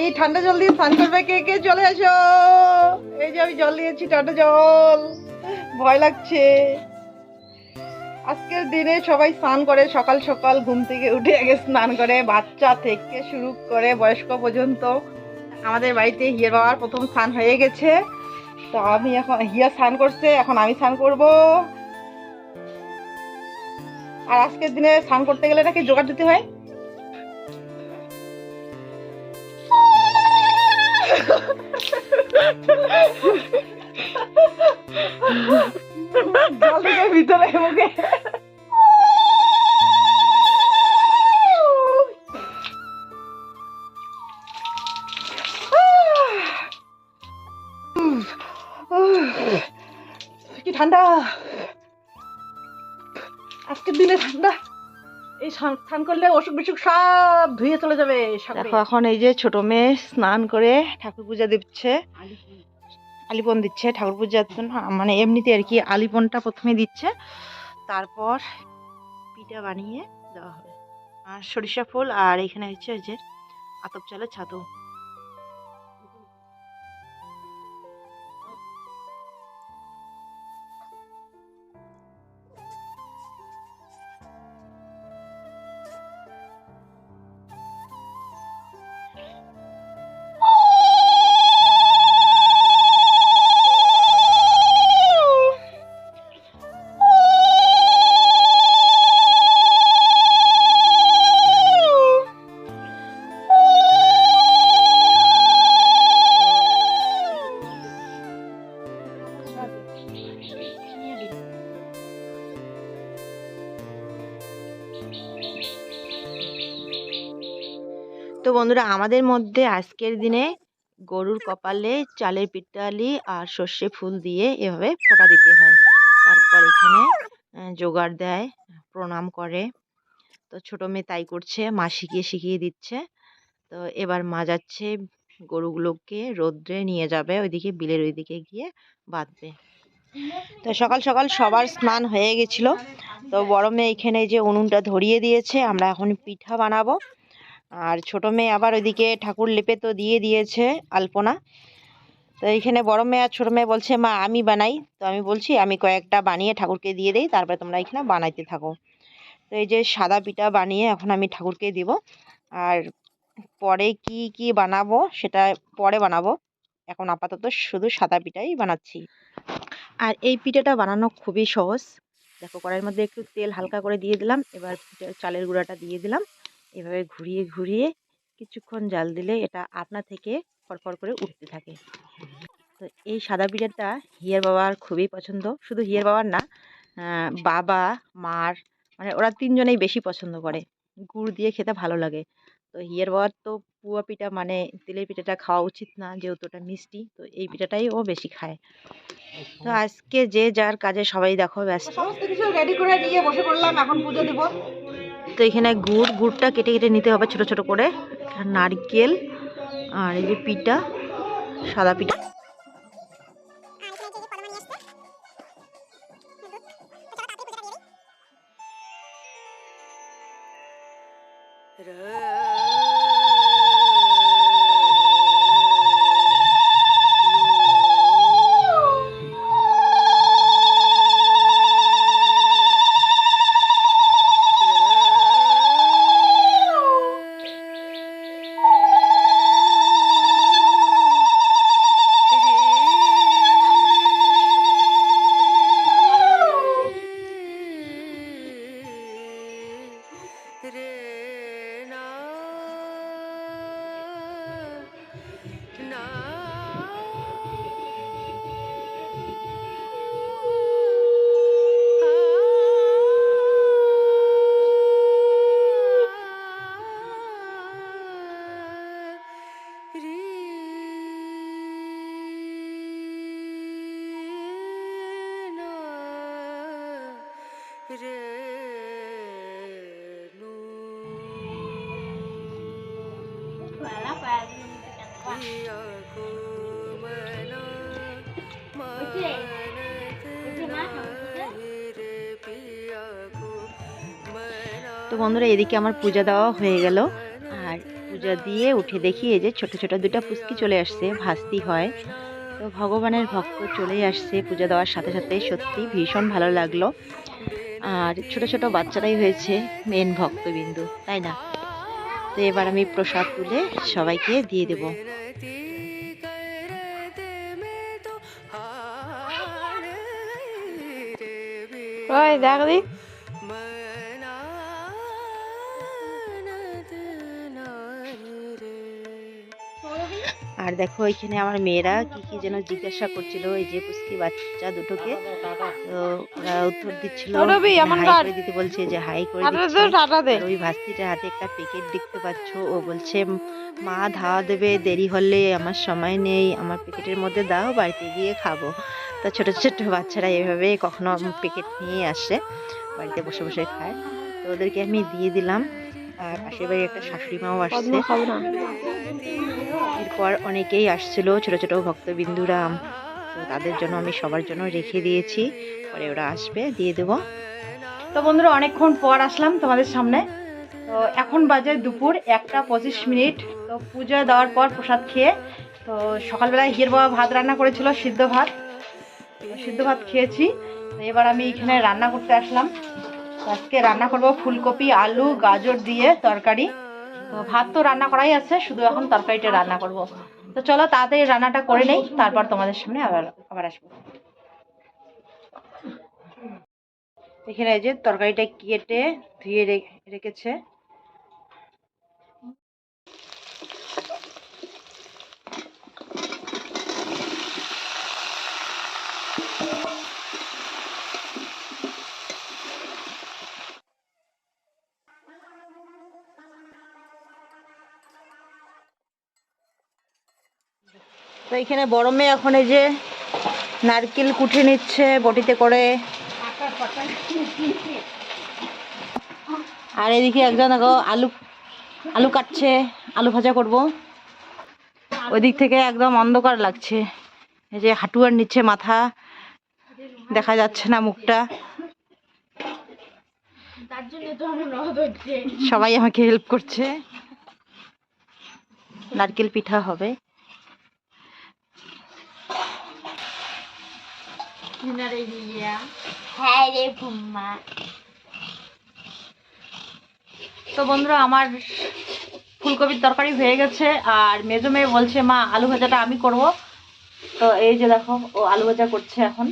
এই ঠান্ডা জল দিয়ে স্নান করবে কে কে? চলে আসো এই যে আমি জল দিয়েছি ঠান্ডা জল। ভয় লাগছে। আজকের দিনে সবাই স্নান করে, সকাল সকাল ঘুম থেকে উঠে আগে স্নান করে, বাচ্চা থেকে শুরু করে বয়স্ক পর্যন্ত। আমাদের বাড়িতে হিয়ার বাবার প্রথম স্নান হয়ে গেছে। তো আমি এখন, হিয়া স্নান করছে, এখন আমি স্নান করব। আর আজকের দিনে স্নান করতে গেলে নাকি জোগাড় দিতে হয়? ভিতরে মুখে কি ঠান্ডা? আজকের দিনে ঠান্ডা। এই স্নান- করলে অসুখ বিসুখ সব ধুয়ে চলে যাবে দেখো, এখন এই যে ছোট মেয়ে স্নান করে ঠাকুর পূজা দিচ্ছে। আলিপন দিচ্ছে ঠাকুর পূজার জন্য। মানে এমনিতে আর কি আলিপনটা প্রথমে দিচ্ছে, তারপর পিঠা বানিয়ে দেওয়া হবে। আর সরিষা ফুল, আর এখানে হচ্ছে যে আতপ চালের ছাতু। বন্ধুরা, আমাদের মধ্যে আজকের দিনে গরুর কপালে চালের পিঠালি আর সর্ষে ফুল দিয়ে এভাবে ফোঁটা দিতে হয়। তারপর এখানে জোগাড় দেয়, প্রণাম করে। তো ছোট মেয়ে তাই করছে, মা শিখিয়ে শিখিয়ে দিচ্ছে। তো এবার মা যাচ্ছে, গরুগুলোকে রোদ্রে নিয়ে যাবে, ওইদিকে বিলের ওইদিকে গিয়ে বাঁধবে। তো সকাল সকাল সবার স্নান হয়ে গেছিল। তো বড় মেয়ে এখানে যে উনুনটা ধরিয়ে দিয়েছে, আমরা এখন পিঠা বানাবো। আর ছোট মেয়ে আবার ওইদিকে ঠাকুর লেপে তো দিয়ে দিয়েছে আলপনা। তো এইখানে বড় মেয়ে আর ছোট মেয়ে বলছে, মা, আমি বানাই। তো আমি বলছি, আমি কয়েকটা বানিয়ে ঠাকুরকে দিয়ে দিই, তারপরে তোমরা এখানে বানাইতে থাকো। তো এই যে সাদা পিঠা বানিয়ে এখন আমি ঠাকুরকে দিব। আর পরে কি কি বানাবো সেটা পরে বানাবো। এখন আপাতত শুধু সাদা পিঠাই বানাচ্ছি। আর এই পিঠাটা বানানো খুবই সহজ। দেখো কড়াইয়ের মধ্যে একটু তেল হালকা করে দিয়ে দিলাম। এবার চালের গুঁড়াটা দিয়ে দিলাম। এভাবে ঘুরিয়ে ঘুরিয়ে কিছুক্ষণ জাল দিলে এটা আপনা থেকে ফরফর করে উঠতে থাকে। তো এই সাদা পিঠাটা হিয়ার বাবার খুবই পছন্দ। শুধু হিয়ার বাবার না বাবা মার মানে ওরা তিনজনেই বেশি পছন্দ করে। গুড় দিয়ে খেতে ভালো লাগে। তো হিয়ার বাবার তো পুয়া পিঠা মানে তেলের পিঠাটা খাওয়া উচিত না যেহেতু ওটা মিষ্টি তো এই পিঠাটাই ও বেশি খায়। তো আজকে যে যার কাজে সবাই দেখো ব্যস্ত। সমস্ত কিছু রেডি করে নিয়ে বসে পড়লাম এখন পুজো দিব। তো এখানে গুড়, গুড়টা কেটে কেটে নিতে হবে ছোট ছোট করে। নারকেল আর এই যে পিঠা, সাদা পিঠা। তো বন্ধুরা, এদিকে আমার পূজা দেওয়া হয়ে গেল। আর পূজা দিয়ে উঠে দেখি এই যে ছোট ছোট দুটো পুচকি চলে আসছে, ভাস্তি হয়। তো ভগবানের ভক্ত চলেই আসছে পূজা দেওয়ার সাথে সাথে, সত্যি ভীষণ ভালো লাগল। আর ছোট ছোট বাচ্চারাই হয়েছে মেন ভক্তবিন্দু, তাই না? তো এবার আমি প্রসাদ তুলে সবাইকে দিয়ে দেব। ওই দেখ আর দেখো এখানে আমার মেয়েরা কি কি যেন জিজ্ঞাসা করছিল এই যে পুষ্টি বাচ্চা দুটোকে। তো ওরা উত্তর দিচ্ছিল হাই করে দিতে বলছে যে হাই করে দিচ্ছে। ওই ভাস্তিটার হাতে একটা প্যাকেট দেখতে পাচ্ছ। ও বলছে মা ধাওয়া দেবে দেরি হলে আমার সময় নেই আমার প্যাকেটের মধ্যে দাও বাড়িতে গিয়ে খাব। তো ছোট ছোট বাচ্চারা এভাবে কখনো প্যাকেট নিয়ে আসে বাড়িতে বসে বসে খায়। তো ওদেরকে আমি দিয়ে দিলাম। আর পাশের বাড়ি একটা শাশুড়ি মাও আসছে এরপর অনেকেই আসছিল, ছোট ছোট ভক্তবিন্দুরা। তো তাদের জন্য আমি সবার জন্য রেখে দিয়েছি। পরে ওরা আসবে, দিয়ে দেবো। তো বন্ধুরা, অনেকক্ষণ পর আসলাম তোমাদের সামনে। তো এখন বাজে দুপুর একটা পঁচিশ মিনিট। তো পুজো দেওয়ার পর প্রসাদ খেয়ে, তো সকালবেলায় হিয়ের বাবা ভাত রান্না করেছিল, সিদ্ধ ভাত। সিদ্ধ ভাত খেয়েছি। তো এবার আমি এখানে রান্না করতে আসলাম। আজকে রান্না করব ফুলকপি, আলু, গাজর দিয়ে তরকারি। ভাত তো রান্না করাই আছে, শুধু এখন তরকারিটা রান্না করব। তো চলো তাড়াতাড়ি রান্নাটা করে নেই, তারপর তোমাদের সামনে আবার আবার আসব। এখানে এই যে তরকারিটা কেটে ধুয়ে রেখেছে। এখানে বড় মেয়ে এখন এই যে নারকেল কুটে নিচ্ছে, বটিতে করে। আর এদিকে একজন দেখো আলু আলু কাটছে, আলু ভাজা করব। দিক থেকে একদম অন্ধকার লাগছে। এই যে হাঁটুয়ার নিচ্ছে মাথা। দেখা যাচ্ছে না মুখটা। সবাই আমাকে হেল্প করছে। নারকেল পিঠা হবে। তো বন্ধুরা আমার ফুলকপির তরকারি হয়ে গেছে আর মেজো মেয়ে বলছে মা আলু ভাজাটা আমি করব। তো এই যে দেখো ও আলু ভাজা করছে এখন।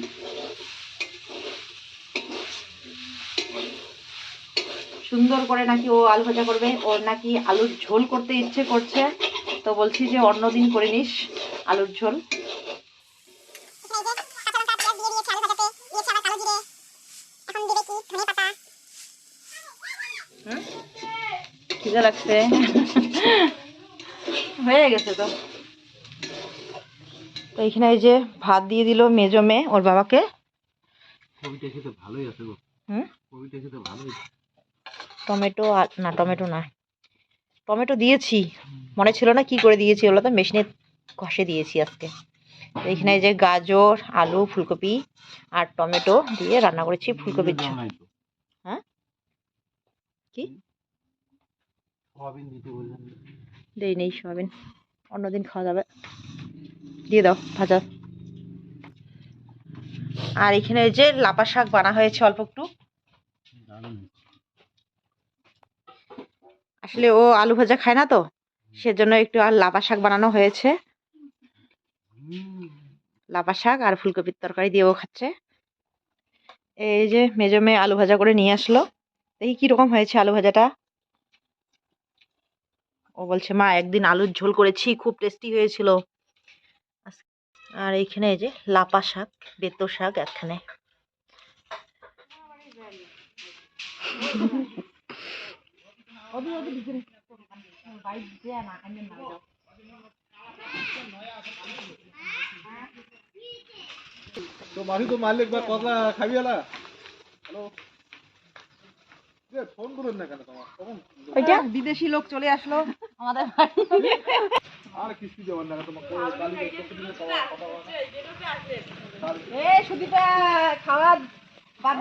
সুন্দর করে নাকি ও আলু ভাজা করবে। ওর নাকি আলুর ঝোল করতে ইচ্ছে করছে। তো বলছি যে অন্যদিন করে নিস আলুর ঝোল। খিদে লাগছে। হয়ে গেছে তো। তো এখানে এই যে ভাত দিয়ে দিল মেজো মেয়ে ওর বাবাকে। টমেটো আর না টমেটো না। টমেটো দিয়েছি। মনে ছিল না কি করে দিয়েছি ওগুলো তো মেশিনে ঘষে দিয়েছি আজকে। তো এখানে যে গাজর আলু ফুলকপি আর টমেটো দিয়ে রান্না করেছি ফুলকপির তো। হ্যাঁ? কি? সয়াবিন দিতে বললেন। দেই নেই সোয়াবিন অন্যদিন খাওয়া যাবে। দিয়ে দাও ভাজা। আর এখানে এই যে লাপা শাক বানা হয়েছে অল্প একটু। আসলে ও আলু ভাজা খায় না তো সেজন্য একটু আর লাপা শাক বানানো হয়েছে। লাপা শাক আর ফুলকপির তরকারি দিয়েও খাচ্ছে। এই যে মেজো মেয়ে আলু ভাজা করে নিয়ে আসলো। দেখি কীরকম হয়েছে আলু ভাজাটা। ও বলছে মা একদিন আলুর ঝোল করেছি খুব টেস্টি হয়েছিল। আর এইখানে এই যে লাপা শাক বেতো শাক একখানে। তো মাসি তো মারলে একবার কথা খাবি হ্যালো? ফোন করুন না কেন তোমার? বিদেশি লোক চলে আসলো। আমাদের বাড়ি আর না তোমাকে এ সুদীপা খাওয়া বাদ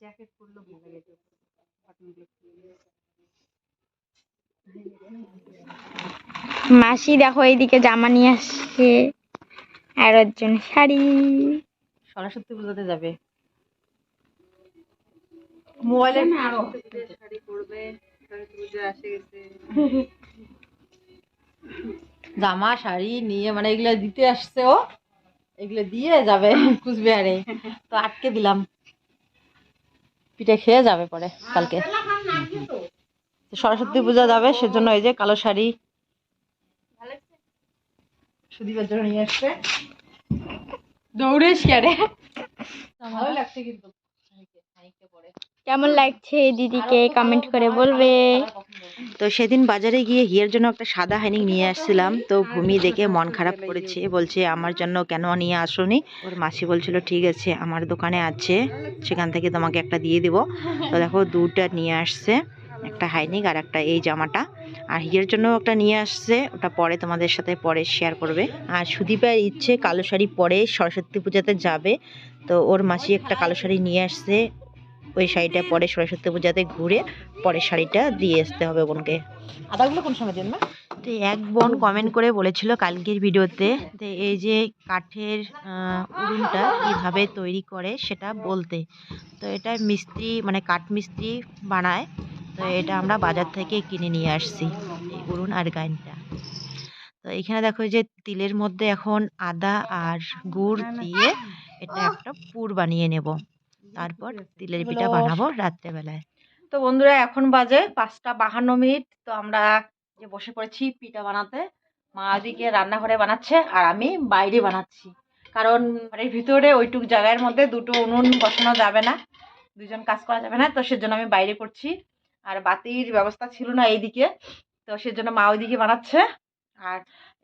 জ্যাকেট পরলো ভালো লাগে মাসি দেখো এইদিকে জামা নিয়ে আসছে। আর একজন শাড়ি। সরস্বতী পুজোতে যাবে। জামা শাড়ি নিয়ে মানে এগুলো দিতে আসছে ও। এগুলো দিয়ে যাবে কুচবিহারে। তো আটকে দিলাম। পিঠে খেয়ে যাবে পরে কালকে। তো সরস্বতী পূজা যাবে সেজন্য এই যে কালো শাড়ি। সুদীপের জন্য নিয়ে আসছে। দৌড়ে শিয়ারে ভালো লাগছে কিন্তু। কেমন লাগছে দিদিকে? কমেন্ট করে বলবে। তো সেদিন বাজারে গিয়ে হিয়ের জন্য একটা সাদা হাইনিং নিয়ে আসছিলাম তো ভূমি দেখে মন খারাপ করেছে বলছে আমার জন্য কেন নিয়ে আসোনি? ওর মাসি বলছিল ঠিক আছে আমার দোকানে আছে সেখান থেকে তোমাকে একটা দিয়ে দিব। তো দেখো দুটা নিয়ে আসছে। একটা হাইনিক আর একটা এই জামাটা। আর হিয়ের জন্য একটা নিয়ে আসছে ওটা পরে তোমাদের সাথে পরে শেয়ার করবে। আর সুদীপের ইচ্ছে কালো শাড়ি পরে সরস্বতী পূজাতে যাবে। তো ওর মাসি একটা কালো শাড়ি নিয়ে আসছে ওই শাড়িটা পরে সরস্বতী পূজাতে ঘুরে পরের শাড়িটা দিয়ে আসতে হবে বোনকে। আদাগুলো কোন সময় দেন না তো এক বোন কমেন্ট করে বলেছিল কালকের ভিডিওতে যে এই যে কাঠের আহ, কীভাবে তৈরি করে সেটা বলতে। তো এটা মিস্ত্রি মানে কাঠ মিস্ত্রি বানায়। তো এটা আমরা বাজার থেকে কিনে নিয়ে আসছি এই উনুন আর গাইনটা। তো এখানে দেখো যে তিলের মধ্যে এখন আদা আর গুড় দিয়ে এটা একটা পুর বানিয়ে নেব। তারপর তিলের পিঠা বানাবো রাত্রেবেলায়। তো বন্ধুরা এখন বাজে পাঁচটা বাহান্ন মিনিট তো আমরা যে বসে পড়েছি পিঠা বানাতে মা ওদিকে রান্নাঘরে বানাচ্ছে আর আমি বাইরে বানাচ্ছি। কারণ বাড়ির ভিতরে ওইটুক জায়গার মধ্যে দুটো উনুন বসানো যাবে না দুজন কাজ করা যাবে না তো সেজন্য আমি বাইরে করছি। আর বাতির ব্যবস্থা ছিল না এইদিকে। তো সেজন্য মা ওইদিকে বানাচ্ছে। আর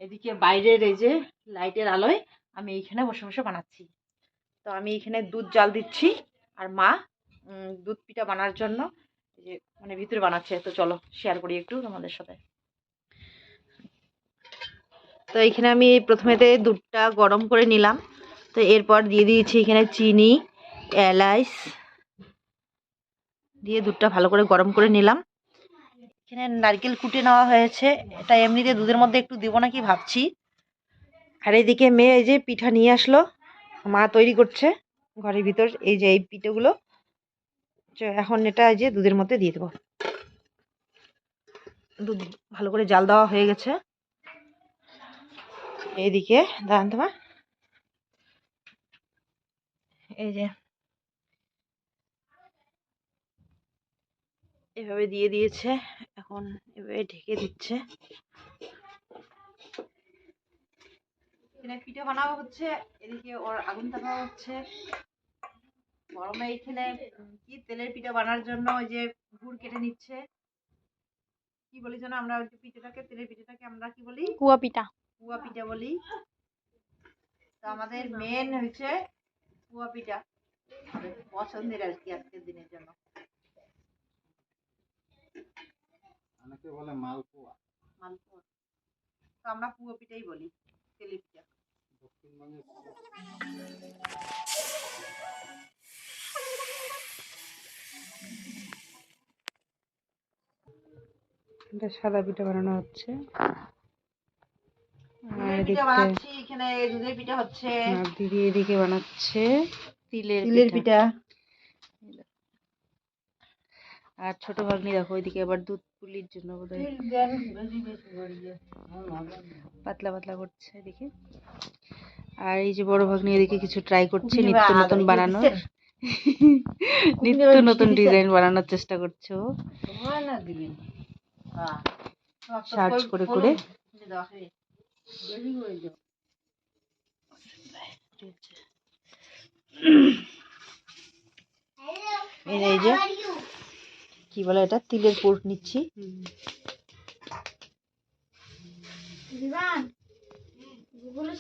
এদিকে বাইরের এই যে লাইটের আলোয় আমি এইখানে বসে বসে বানাচ্ছি। তো আমি এখানে দুধ জাল দিচ্ছি আর মা দুধ পিঠা বানার জন্য যে মানে ভিতরে বানাচ্ছে। তো চলো শেয়ার করি একটু তোমাদের সাথে। তো এখানে আমি প্রথমেতে দুধটা গরম করে নিলাম। তো এরপর দিয়ে দিয়েছি এখানে চিনি এলাচ দিয়ে দুধটা ভালো করে গরম করে নিলাম। এখানে নারকেল কুটে নেওয়া হয়েছে। এটা এমনিতে দুধের মধ্যে একটু দেবো নাকি ভাবছি। আর এইদিকে মেয়ে এই যে পিঠা নিয়ে আসলো। মা তৈরি করছে ঘরের ভিতর এই যে এই পিঠেগুলো। এখন এটা এই যে দুধের মধ্যে দিয়ে দেবো। দুধ ভালো করে জাল দেওয়া হয়ে গেছে। এইদিকে দাঁড়ান তোমার এই যে এভাবে দিয়ে দিয়েছে এখন এভাবে ঢেকে দিচ্ছে। এখানে পিঠা বানানো হচ্ছে এদিকে ওর আগুন হচ্ছে। গরমে এখানে কি তেলের পিঠা বানার জন্য ওই যে গুড় কেটে নিচ্ছে। কি বলি যেন আমরা ওই যে পিঠাটাকে তেলের পিঠাটাকে আমরা কি বলি? কুয়া পিঠা। পুয়া পিঠা বলি। তো আমাদের মেন হচ্ছে পুয়া পিঠা। পছন্দের আর কি আজকের দিনের জন্য। অনেকে বলে মালপোয়া। মালপোয়া। তো আমরা পুয়া পিঠাই বলি তেলের পিঠা। দক্ষিণবঙ্গে এটা সাদা পিঠা বানানো হচ্ছে। দিদি এদিকে বানাচ্ছে। তিলের তিলের পিঠা। আর ছোট ভাগ্নি দেখো ওইদিকে আবার দুধ পুলির জন্য বোধহয়। পাতলা পাতলা করছে এদিকে আর এই যে বড় ভাগ্নি এদিকে কিছু ট্রাই করছে নিত্য নতুন বানানোর। নিত্য নতুন ডিজাইন বানানোর চেষ্টা করছে ও। সার্চ করে করে। এই যে। কি বলে এটা? তিলের পুর নিচ্ছি।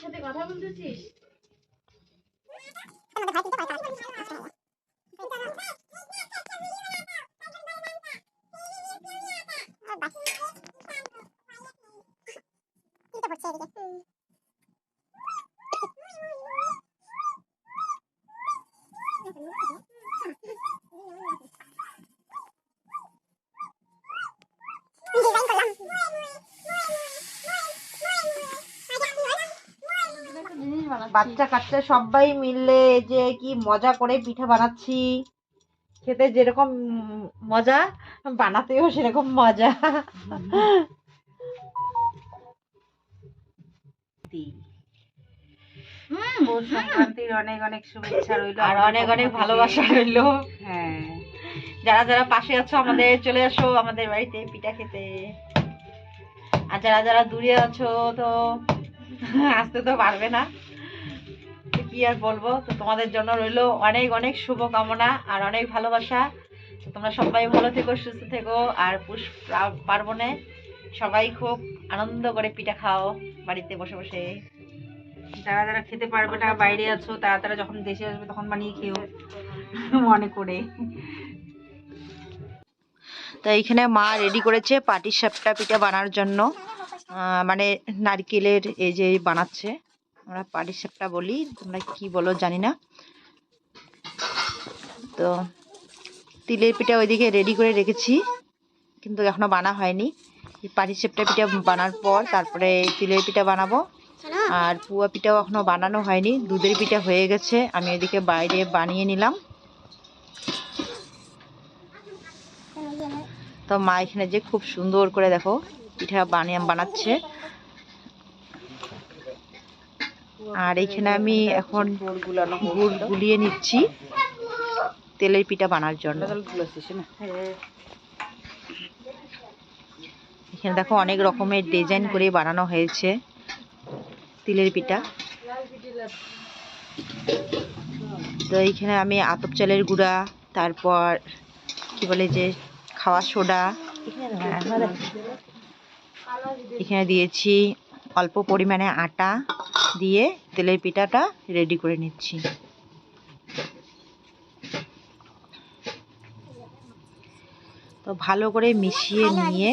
সাথে কথা বলতেছিস? বাচ্চা কাচ্চা সবাই মিলে যে কি মজা করে পিঠা বানাচ্ছি। খেতে যেরকম মজা বানাতেও সেরকম মজা। সংক্রান্তির অনেক অনেক শুভেচ্ছা রইল আর অনেক অনেক ভালোবাসা রইল। হ্যাঁ। যারা যারা পাশে আছো আমাদের চলে আসো আমাদের বাড়িতে পিঠা খেতে। আর যারা যারা দূরে আছো তো আসতে তো পারবে না। কি আর বলব? তো তোমাদের জন্য রইল অনেক অনেক শুভকামনা আর অনেক ভালোবাসা। তোমরা সবাই ভালো থেকো, সুস্থ থেকো আর পুষ পার্বণে সবাই খুব আনন্দ করে পিঠা খাও বাড়িতে বসে বসে। যারা যারা খেতে পারবে না, বাইরে আছো, তারা তারা যখন দেশে আসবে তখন বানিয়ে খেও। মনে করে। তো এইখানে মা রেডি করেছে পাটির সাপটা পিঠা বানার জন্য। মানে নারকেলের এই যে বানাচ্ছে। আমরা পাটি সাপটা বলি, তোমরা কি বলো জানি না। তো তিলের পিঠা ওইদিকে রেডি করে রেখেছি, কিন্তু এখনও বানা হয়নি। এই পাটি সাপটা পিঠা বানার পর তারপরে তিলের পিঠা বানাবো। আর পুয়া পিঠাও এখনও বানানো হয়নি, দুধের পিঠা হয়ে গেছে, আমি এদিকে বাইরে বানিয়ে নিলাম। তো মা এখানে যে খুব সুন্দর করে দেখো পিঠা বানিয়ে বানাচ্ছে। আর এখানে আমি এখন গুড় গুলিয়ে নিচ্ছি। তেলের পিঠা বানার জন্য। এখানে দেখো অনেক রকমের ডিজাইন করে বানানো হয়েছে তিলের পিঠা। তো এইখানে আমি আতপ চালের গুঁড়া তারপর কি বলে যে খাওয়া সোডা এখানে দিয়েছি অল্প পরিমাণে আটা দিয়ে তেলের পিঠাটা রেডি করে নিচ্ছি। তো ভালো করে মিশিয়ে নিয়ে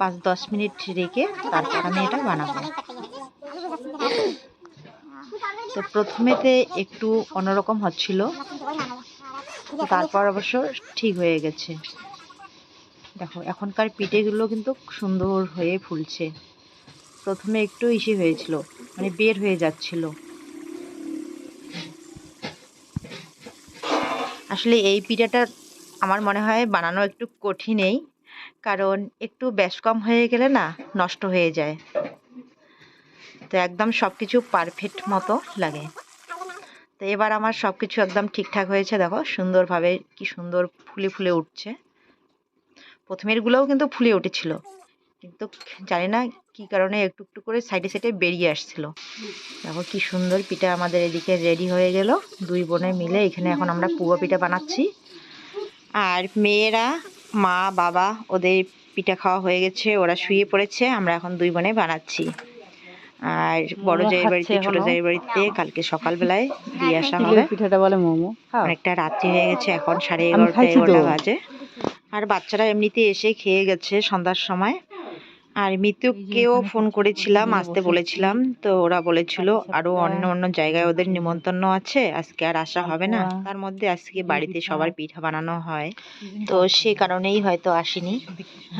পাঁচ দশ মিনিট রেখে তারপর আমি এটা বানাবো। তো প্রথমেতে একটু অন্যরকম হচ্ছিল তারপর অবশ্য ঠিক হয়ে গেছে। দেখো, এখনকার পিঠেগুলো কিন্তু সুন্দর হয়ে ফুলছে। প্রথমে একটু ইসে হয়েছিল মানে বের হয়ে যাচ্ছিল। আসলে এই পিঠাটা আমার মনে হয় বানানো একটু কঠিনই, কারণ একটু ব্যাস কম হয়ে গেলে না নষ্ট হয়ে যায়। তো একদম সব কিছু পারফেক্ট মতো লাগে। তো এবার আমার সব কিছু একদম ঠিকঠাক হয়েছে, দেখো, সুন্দরভাবে কি সুন্দর ফুলে ফুলে উঠছে। প্রথমেরগুলোও কিন্তু ফুলে উঠেছিল। কিন্তু জানি না কি কারণে একটু একটু করে সাইডে সাইডে বেরিয়ে আসছিল। দেখো কি সুন্দর পিঠা আমাদের এদিকে রেডি হয়ে গেল। দুই বোনে মিলে এখানে এখন আমরা পুয়া পিঠা বানাচ্ছি। আর মেয়েরা মা বাবা ওদের পিঠা খাওয়া হয়ে গেছে ওরা শুয়ে পড়েছে আমরা এখন দুই বোনে বানাচ্ছি। আর বড় জায়ের বাড়িতে ছোট জায়ের বাড়িতে কালকে সকালবেলায় দিয়ে আসা হবে। পিঠাটা বলে মোমো? অনেকটা রাত্রি হয়ে গেছে এখন সাড়ে এগারোটা এগারোটা বাজে। আর বাচ্চারা এমনিতে এসে খেয়ে গেছে সন্ধ্যার সময়। আর মিতুকেও ফোন করেছিলাম আসতে বলেছিলাম। তো ওরা বলেছিল আরও অন্য অন্য জায়গায় ওদের নিমন্ত্রণ আছে আজকে আর আসা হবে না। তার মধ্যে আজকে বাড়িতে সবার পিঠা বানানো হয়। তো সে কারণেই হয়তো আসেনি।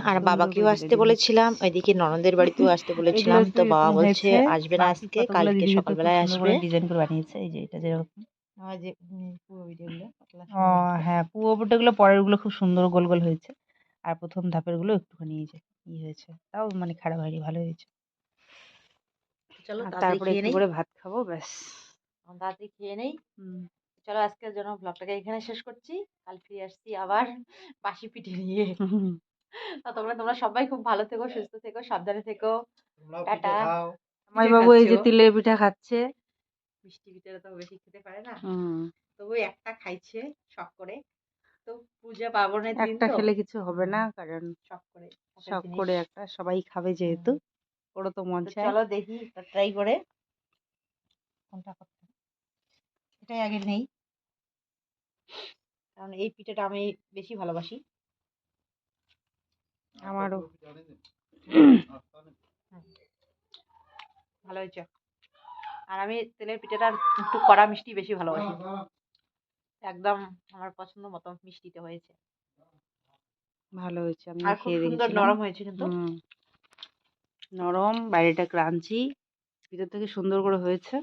আর বাবাকেও আসতে বলেছিলাম। ওইদিকে ননদের বাড়িতেও আসতে বলেছিলাম। তো বাবা বলছে আসবে না আজকে কালকে সকালবেলায় আসবে। ডিজাইন করে বানিয়েছে। এই যে এটা যেরকম। ও হ্যাঁ পুরো গুলো পরেরগুলো খুব সুন্দর গোল গোল হয়েছে। আর প্রথম ধাপেরগুলো একটুখানি যে ই হয়েছে। তাও মানে খারাপ হয়নি ভালো হয়েছে। চলো তারপরে খেয়ে একটু নেই। করে ভাত খাব ব্যাস। তাড়াতাড়ি খেয়ে নেই। চলো আজকের জন্য ব্লগটাকে এখানে শেষ করছি। কাল ফিরে আসছি আবার বাসি পিঠে নিয়ে। তোমরা তোমরা সবাই খুব ভালো থেকো সুস্থ থেকো সাবধানে থেকো। টাটা। বাবু এই যে তিলের পিঠা খাচ্ছে। মিষ্টি পিঠেটা তো বেশি খেতে পারে না। তবু একটা খাইছে শখ করে। তো পূজা পার্বণের দিন একটা তো খেলে কিছু হবে না কারণ শখ করে শখ করে একটা সবাই খাবে যেহেতু ওরও তো মন চায়। চলো দেখি ট্রাই করে। কোনটা করতে এটাই আগে নেই। কারণ এই পিঠাটা আমি বেশি ভালোবাসি। আমারও। ভালো হয়েছে। আর আমি তেলের পিঠাটা একটু কড়া মিষ্টি বেশি ভালোবাসি। একদম আমার পছন্দ মতো মিষ্টিতে হয়েছে। ভালো হয়েছে আমি আর খুব সুন্দর নরম হয়েছে কিন্তু। নরম বাইরেটা ক্রাঞ্চি ভিতর থেকে সুন্দর করে হয়েছে।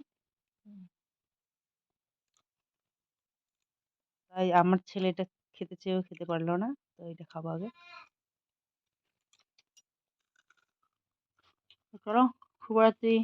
তাই আমার ছেলেটা খেতে চেয়েও খেতে পারল না তো এটা খাব আগে। চলো শুভরাত্রি।